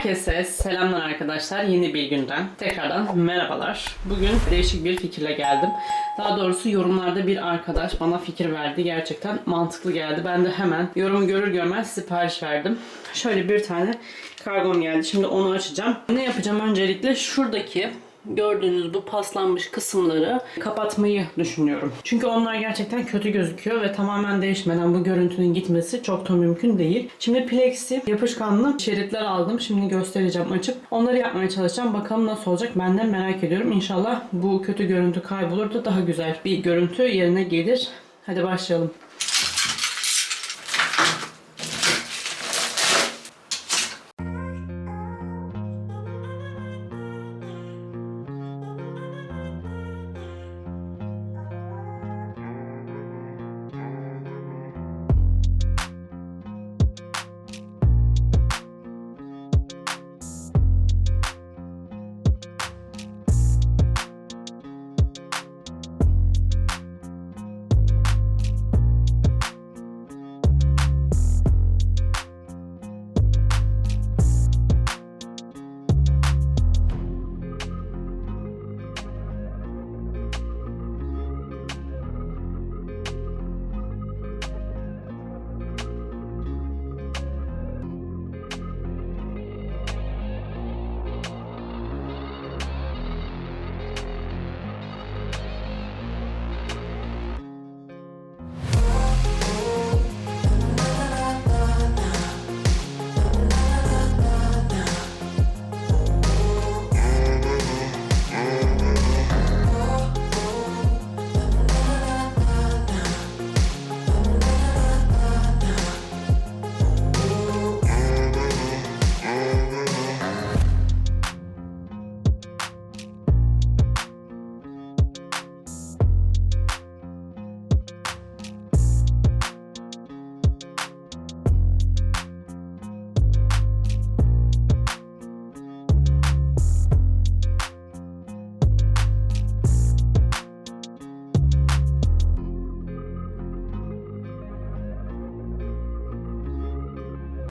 Herkese selamlar arkadaşlar. Yeni bir günden tekrardan merhabalar. Bugün değişik bir fikirle geldim. Daha doğrusu yorumlarda bir arkadaş bana fikir verdi. Gerçekten mantıklı geldi. Ben de hemen yorumu görür görmez sipariş verdim. Şöyle bir tane kargom geldi. Şimdi onu açacağım. Ne yapacağım öncelikle? Şuradaki gördüğünüz bu paslanmış kısımları kapatmayı düşünüyorum. Çünkü onlar gerçekten kötü gözüküyor ve tamamen değişmeden bu görüntünün gitmesi çok da mümkün değil. Şimdi plexi yapışkanlı şeritler aldım. Şimdi göstereceğim açıp. Onları yapmaya çalışacağım. Bakalım nasıl olacak ben de merak ediyorum. İnşallah bu kötü görüntü kaybolur da daha güzel bir görüntü yerine gelir. Hadi başlayalım.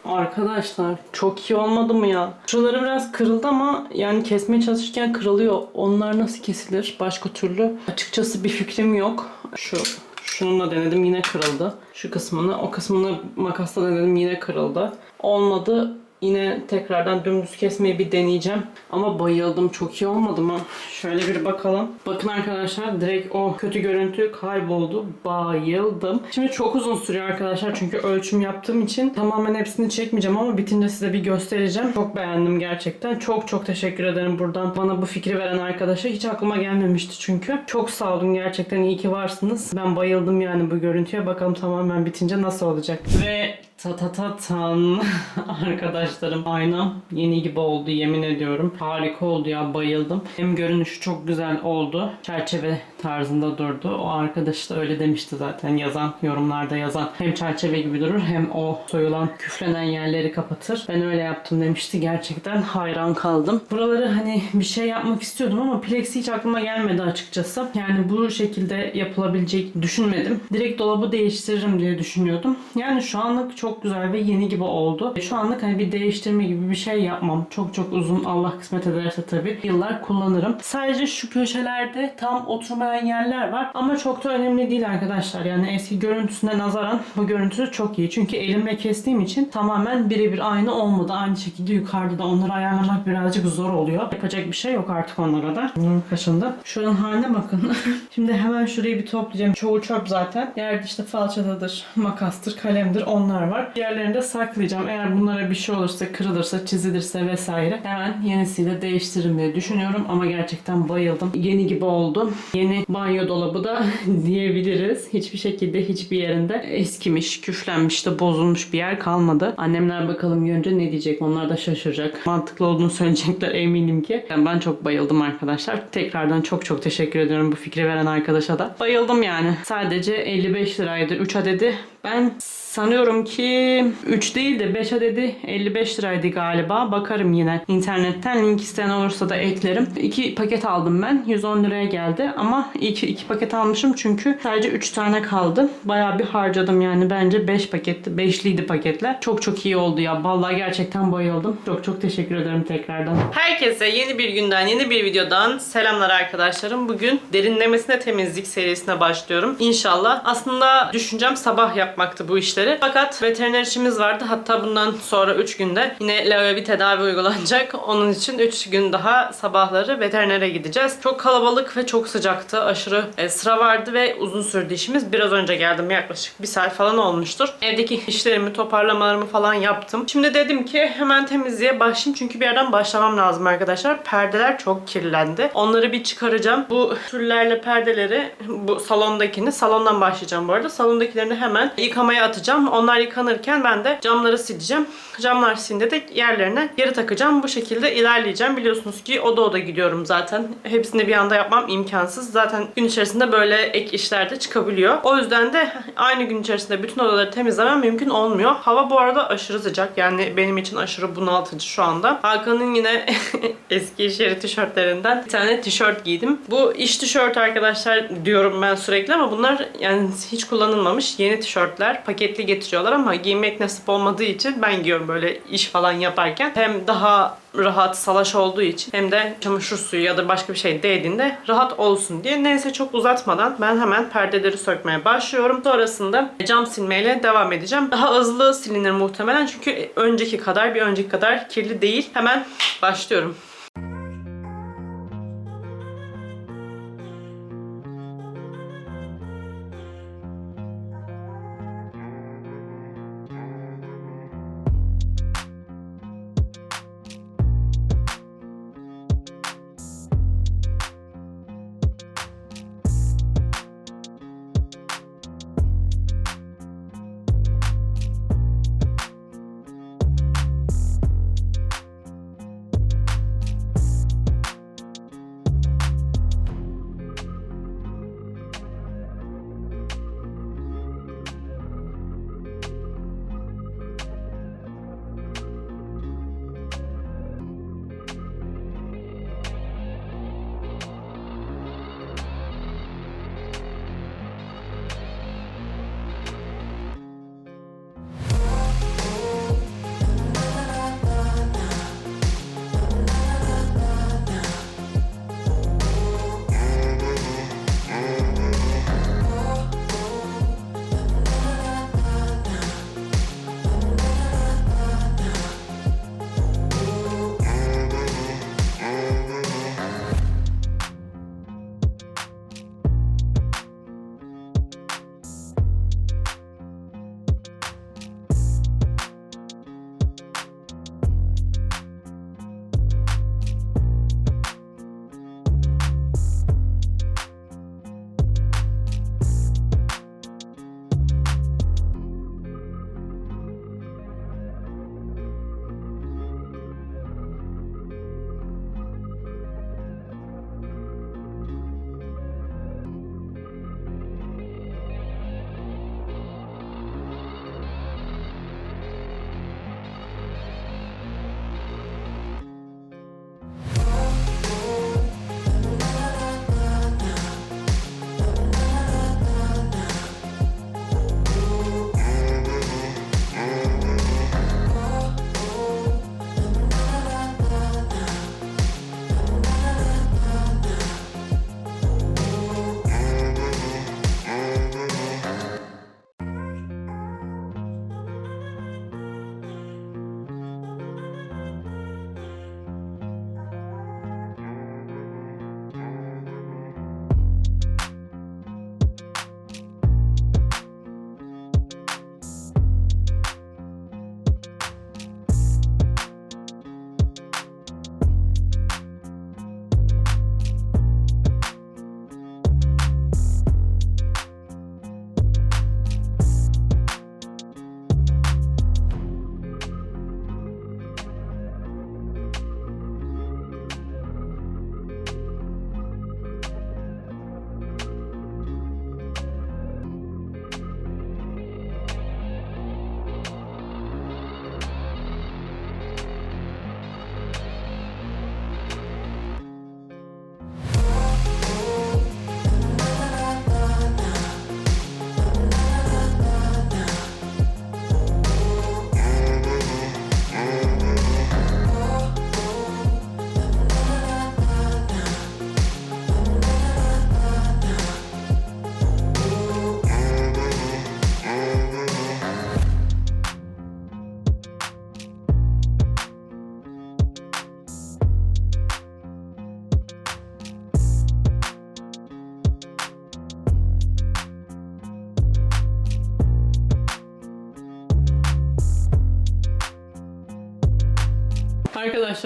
Arkadaşlar çok iyi olmadı mı ya? Şuraları biraz kırıldı ama yani kesmeye çalışırken kırılıyor. Onlar nasıl kesilir başka türlü? Açıkçası bir fikrim yok. Şu şununla denedim yine kırıldı. Şu kısmını o kısmını makasla denedim yine kırıldı. Olmadı. Yine tekrardan dümdüz kesmeyi bir deneyeceğim. Ama bayıldım. Çok iyi olmadı mı? Şöyle bir bakalım. Bakın arkadaşlar direkt o kötü görüntü kayboldu. Bayıldım. Şimdi çok uzun sürüyor arkadaşlar. Çünkü ölçüm yaptığım için tamamen hepsini çekmeyeceğim ama bitince size bir göstereceğim. Çok beğendim gerçekten. Çok çok teşekkür ederim buradan bana bu fikri veren arkadaşa. Hiç aklıma gelmemişti çünkü. Çok sağ olun gerçekten iyi ki varsınız. Ben bayıldım yani bu görüntüye. Bakalım tamamen bitince nasıl olacak. Ve ta ta ta tan arkadaşlarım aynam yeni gibi oldu yemin ediyorum. Harika oldu ya bayıldım. Hem görünüşü çok güzel oldu. Çerçeve tarzında durdu. O arkadaş da öyle demişti zaten yazan yorumlarda yazan. Hem çerçeve gibi durur hem o soyulan küflenen yerleri kapatır. Ben öyle yaptım demişti. Gerçekten hayran kaldım. Buraları hani bir şey yapmak istiyordum ama plexi hiç aklıma gelmedi açıkçası. Yani bu şekilde yapılabilecek düşünmedim. Direkt dolabı değiştiririm diye düşünüyordum. Yani şu anlık çok güzel ve yeni gibi oldu. Şu anlık hani bir değiştirme gibi bir şey yapmam. Çok çok uzun Allah kısmet ederse tabii yıllar kullanırım. Sadece şu köşelerde tam oturmayan yerler var ama çok da önemli değil arkadaşlar. Yani eski görüntüsüne nazaran bu görüntüsü çok iyi. Çünkü elimle kestiğim için tamamen birebir aynı olmadı. Aynı şekilde yukarıda da onları ayarlamak birazcık zor oluyor. Yapacak bir şey yok artık onlara da. Bunun kaşında. Şuranın haline bakın. Şimdi hemen şurayı bir toplayacağım. Çoğu çöp zaten. Yerde işte falçatadır, makastır, kalemdir onlar var. Diğerlerini de saklayacağım. Eğer bunlara bir şey olursa, kırılırsa, çizilirse vesaire hemen yenisiyle değiştiririm diye düşünüyorum. Ama gerçekten bayıldım. Yeni gibi oldu. Yeni banyo dolabı da diyebiliriz. Hiçbir şekilde hiçbir yerinde eskimiş, küflenmiş de bozulmuş bir yer kalmadı. Annemler bakalım görünce ne diyecek? Onlar da şaşıracak. Mantıklı olduğunu söyleyecekler eminim ki. Yani ben çok bayıldım arkadaşlar. Tekrardan çok çok teşekkür ediyorum bu fikri veren arkadaşa da. Bayıldım yani. Sadece 55 liraydı 3 adedi. Ben sanıyorum ki 3 değil de 5 adedi 55 liraydı galiba. Bakarım yine internetten. Link isteyen olursa da eklerim. 2 paket aldım ben. 110 liraya geldi. Ama iyi ki 2 paket almışım çünkü sadece 3 tane kaldı. Bayağı bir harcadım yani. Bence 5 paketti. 5'liydi paketler. Çok çok iyi oldu ya. Vallahi gerçekten bayıldım. Çok çok teşekkür ederim tekrardan. Herkese yeni bir günden, yeni bir videodan selamlar arkadaşlarım. Bugün derinlemesine temizlik serisine başlıyorum. İnşallah. Aslında düşüncem sabah yapmaktı bu işleri. Fakat veteriner işimiz vardı. Hatta bundan sonra 3 günde yine Leo'ya bir tedavi uygulanacak. Onun için 3 gün daha sabahları veterinere gideceğiz. Çok kalabalık ve çok sıcaktı. Aşırı e, sıra vardı ve uzun sürdü işimiz. Biraz önce geldim. Yaklaşık bir saat falan olmuştur. Evdeki işlerimi, toparlamalarımı falan yaptım. Şimdi dedim ki hemen temizliğe başlayayım. Çünkü bir yerden başlamam lazım arkadaşlar. Perdeler çok kirlendi. Onları bir çıkaracağım. Bu türlerle perdeleri bu salondakini salondan başlayacağım bu arada. Salondakilerini hemen yıkamaya atacağım. Onlar yıkanırken ben de camları sileceğim. Camlar silince de yerlerine geri takacağım. Bu şekilde ilerleyeceğim. Biliyorsunuz ki oda oda gidiyorum zaten. Hepsini bir anda yapmam imkansız. Zaten gün içerisinde böyle ek işler de çıkabiliyor. O yüzden de aynı gün içerisinde bütün odaları temizlemem mümkün olmuyor. Hava bu arada aşırı sıcak. Yani benim için aşırı bunaltıcı şu anda. Hakan'ın yine eski iş yeri tişörtlerinden bir tane tişört giydim. Bu iş tişört arkadaşlar diyorum ben sürekli ama bunlar yani hiç kullanılmamış yeni tişörtler. Paketli getiriyorlar ama giymek nasip olmadığı için ben giyiyorum böyle iş falan yaparken. Hem daha rahat salaş olduğu için hem de çamaşır suyu ya da başka bir şey değdiğinde rahat olsun diye. Neyse çok uzatmadan ben hemen perdeleri sökmeye başlıyorum. Sonrasında cam silmeyle devam edeceğim. Daha hızlı silinir muhtemelen çünkü önceki kadar bir önceki kadar kirli değil. Hemen başlıyorum.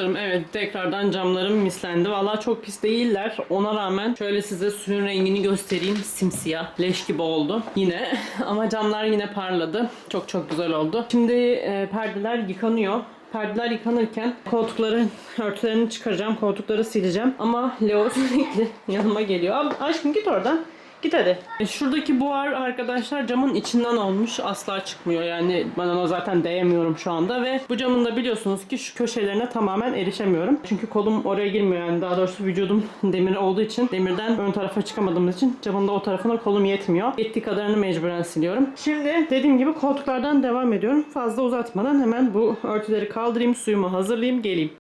Arkadaşlarım evet tekrardan camlarım mislendi. Valla çok pis değiller. Ona rağmen şöyle size suyun rengini göstereyim. Simsiyah. Leş gibi oldu. Yine. Ama camlar yine parladı. Çok çok güzel oldu. Şimdi e, perdeler yıkanıyor. Perdeler yıkanırken koltukların örtülerini çıkaracağım. Koltukları sileceğim. Ama Leo sürekli yanıma geliyor. Abi, aşkım git oradan. Git hadi. E, Şuradaki buhar arkadaşlar camın içinden olmuş. Asla çıkmıyor. Yani ben ona zaten değemiyorum şu anda. Ve bu camın da biliyorsunuz ki şu köşelerine tamamen erişemiyorum. Çünkü kolum oraya girmiyor. Yani daha doğrusu vücudum demir olduğu için demirden ön tarafa çıkamadığımız için camın da o tarafına kolum yetmiyor. Yettiği kadarını mecburen siliyorum. Şimdi dediğim gibi koltuklardan devam ediyorum. Fazla uzatmadan hemen bu örtüleri kaldırayım, suyumu hazırlayayım, geleyim.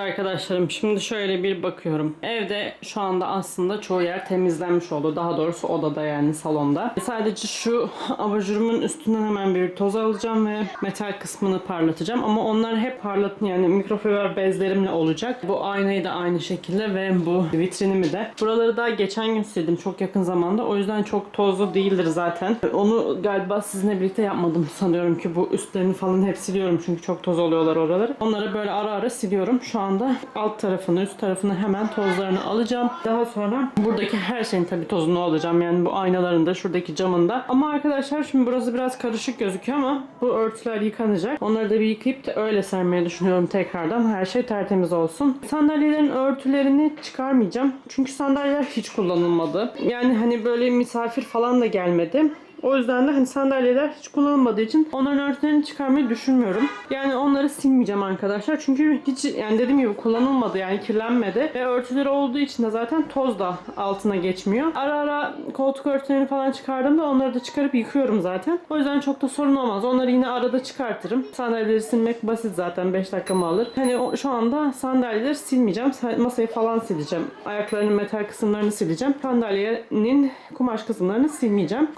Arkadaşlarım şimdi şöyle bir bakıyorum. Evde şu anda aslında çoğu yer temizlenmiş oldu. Daha doğrusu odada yani salonda. Sadece şu abajurumun üstünden hemen bir toz alacağım ve metal kısmını parlatacağım. Ama onlar hep parlatın yani mikrofiber bezlerimle olacak. Bu aynayı da aynı şekilde ve bu vitrinimi de. Buraları daha geçen gün sildim çok yakın zamanda. O yüzden çok tozlu değildir zaten. Onu galiba sizinle birlikte yapmadım sanıyorum ki bu üstlerini falan hep siliyorum çünkü çok toz oluyorlar oraları. Onları böyle ara ara siliyorum. Şu anda alt tarafını üst tarafını hemen tozlarını alacağım. Daha sonra buradaki her şeyin tabii tozunu alacağım. Yani bu aynaların da şuradaki camın da. Ama arkadaşlar şimdi burası biraz karışık gözüküyor ama bu örtüler yıkanacak. Onları da bir yıkayıp da öyle sermeyi düşünüyorum tekrardan. Her şey tertemiz olsun. Sandalyelerin örtülerini çıkarmayacağım. Çünkü sandalyeler hiç kullanılmadı. Yani hani böyle misafir falan da gelmedi. O yüzden de hani sandalyeler hiç kullanılmadığı için onların örtülerini çıkarmayı düşünmüyorum. Yani onları silmeyeceğim arkadaşlar. Çünkü hiç yani dediğim gibi kullanılmadı yani kirlenmedi. Ve örtüleri olduğu için de zaten toz da altına geçmiyor. Ara ara koltuk örtülerini falan çıkardığımda onları da çıkarıp yıkıyorum zaten. O yüzden çok da sorun olmaz. Onları yine arada çıkartırım. Sandalyeleri silmek basit zaten 5 dakikamı alır. Hani şu anda sandalyeleri silmeyeceğim. Sa- Masayı falan sileceğim. Ayaklarının metal kısımlarını sileceğim. Sandalyenin kumaş kısımlarını silmeyeceğim.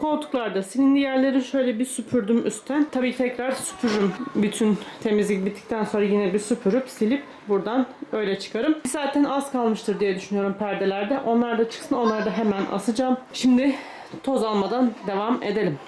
Koltuklarda silindi yerleri şöyle bir süpürdüm üstten. Tabii tekrar süpürürüm. Bütün temizlik bittikten sonra yine bir süpürüp silip buradan öyle çıkarım. Saatten az kalmıştır diye düşünüyorum perdelerde. Onlar da çıksın. Onları da hemen asacağım. Şimdi toz almadan devam edelim.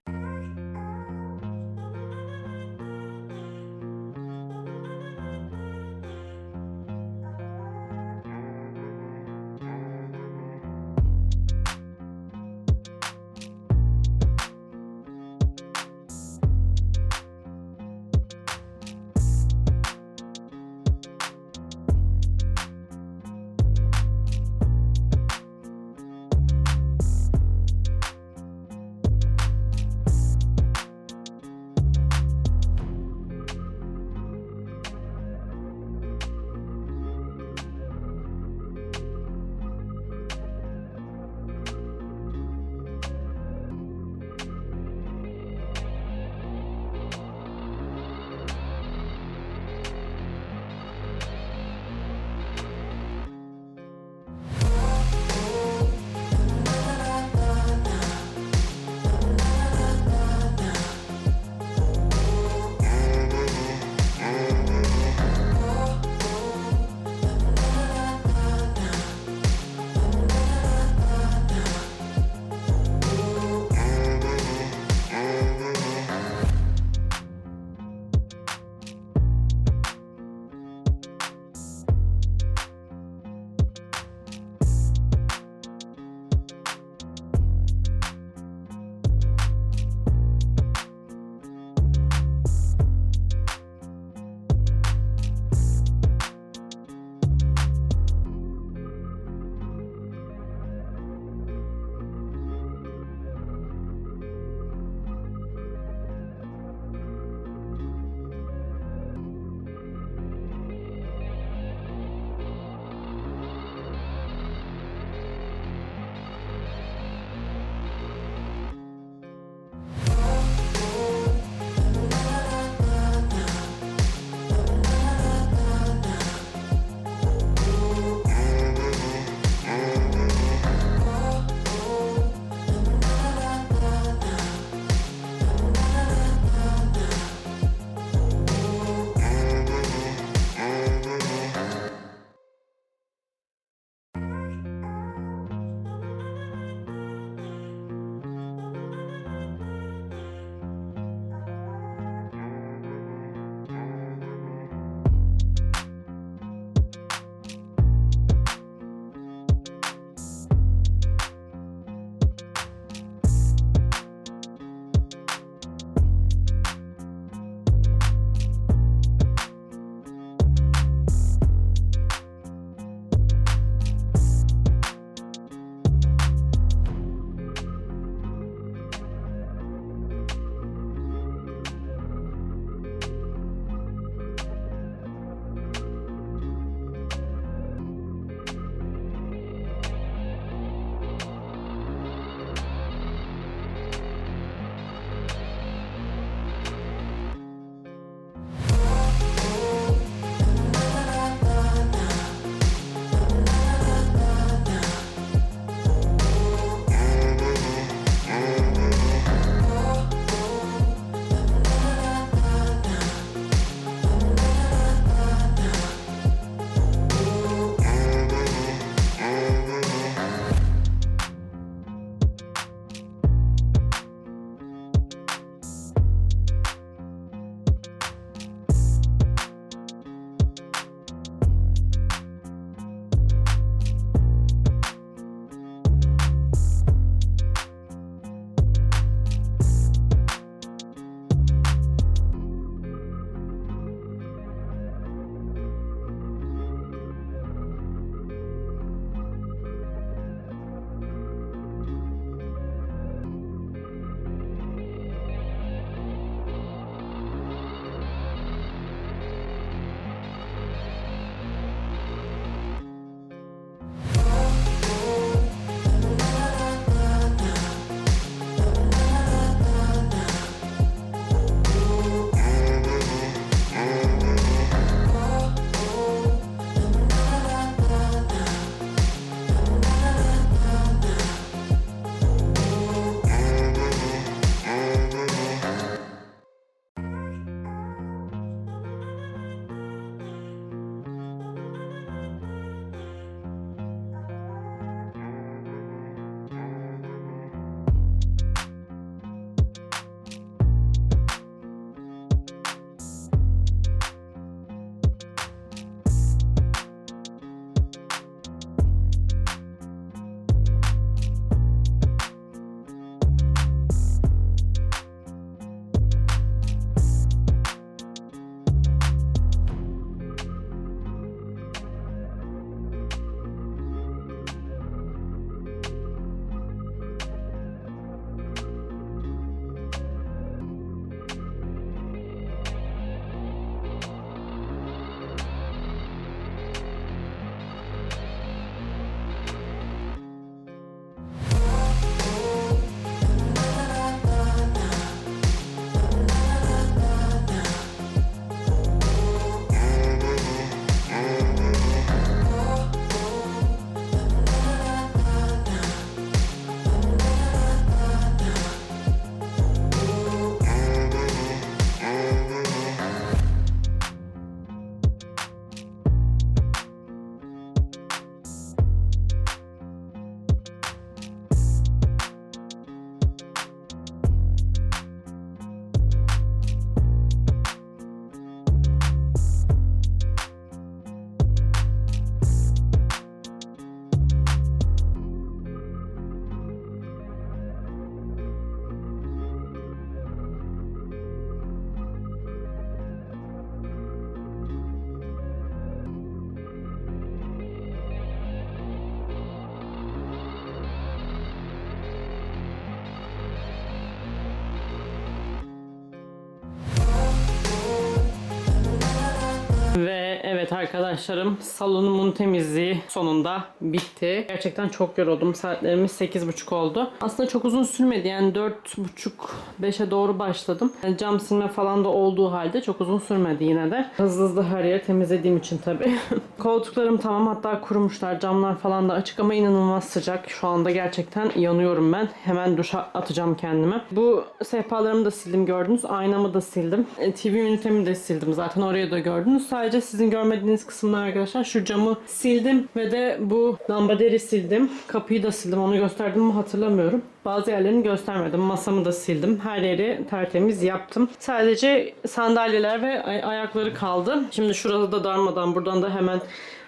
Evet arkadaşlarım salonumun temizliği sonunda bitti. Gerçekten çok yoruldum. Saatlerimiz 8.30 oldu. Aslında çok uzun sürmedi yani 4.30-5'e doğru başladım. Yani cam silme falan da olduğu halde çok uzun sürmedi yine de. Hızlı hızlı her yeri temizlediğim için tabii. Koltuklarım tamam hatta kurumuşlar. Camlar falan da açık ama inanılmaz sıcak. Şu anda gerçekten yanıyorum ben. Hemen duşa atacağım kendime. Bu sehpalarımı da sildim gördünüz. Aynamı da sildim. E, TV ünitemi de sildim zaten oraya da gördünüz. Sadece sizin görmediğiniz kısımlar arkadaşlar şu camı sildim ve de bu lambader'i sildim. Kapıyı da sildim. Onu gösterdim mi hatırlamıyorum. Bazı yerlerini göstermedim. Masamı da sildim. Her yeri tertemiz yaptım. Sadece sandalyeler ve ay- ayakları kaldı. Şimdi şurada da darmadan buradan da hemen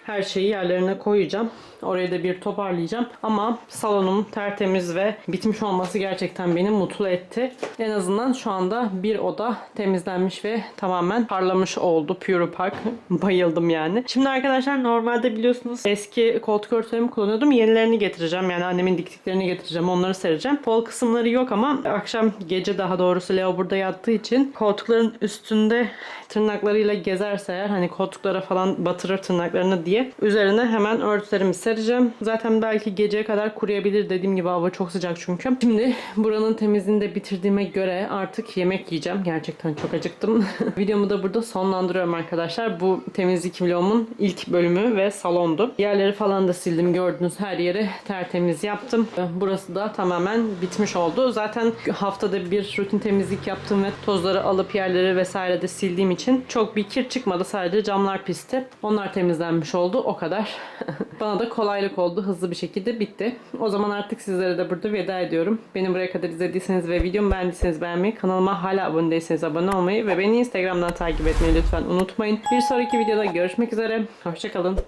her şeyi yerlerine koyacağım. Orayı da bir toparlayacağım. Ama salonum tertemiz ve bitmiş olması gerçekten beni mutlu etti. En azından şu anda bir oda temizlenmiş ve tamamen parlamış oldu. Pure Park. Bayıldım yani. Şimdi arkadaşlar normalde biliyorsunuz eski koltuk örtülerimi kullanıyordum. Yenilerini getireceğim. Yani annemin diktiklerini getireceğim. Onları sereceğim. Kol kısımları yok ama akşam gece daha doğrusu Leo burada yattığı için koltukların üstünde tırnaklarıyla gezerse eğer hani koltuklara falan batırır tırnaklarını diye üzerine hemen örtülerimi sereceğim. Zaten belki geceye kadar kuruyabilir dediğim gibi hava çok sıcak çünkü. Şimdi buranın temizliğini de bitirdiğime göre artık yemek yiyeceğim. Gerçekten çok acıktım. Videomu da burada sonlandırıyorum arkadaşlar. Bu temizlik vlogumun ilk bölümü ve salondu. Yerleri falan da sildim gördüğünüz her yeri tertemiz yaptım. Burası da tamamen bitmiş oldu. Zaten haftada bir rutin temizlik yaptım ve tozları alıp yerleri vesaire de sildiğim için çok bir kir çıkmadı. Sadece camlar pisti. Onlar temizlenmiş oldu. O kadar. Bana da kolaylık oldu. Hızlı bir şekilde bitti. O zaman artık sizlere de burada veda ediyorum. Beni buraya kadar izlediyseniz ve videomu beğendiyseniz beğenmeyi, kanalıma hala abone değilseniz abone olmayı ve beni Instagram'dan takip etmeyi lütfen unutmayın. Bir sonraki videoda görüşmek üzere. Hoşçakalın.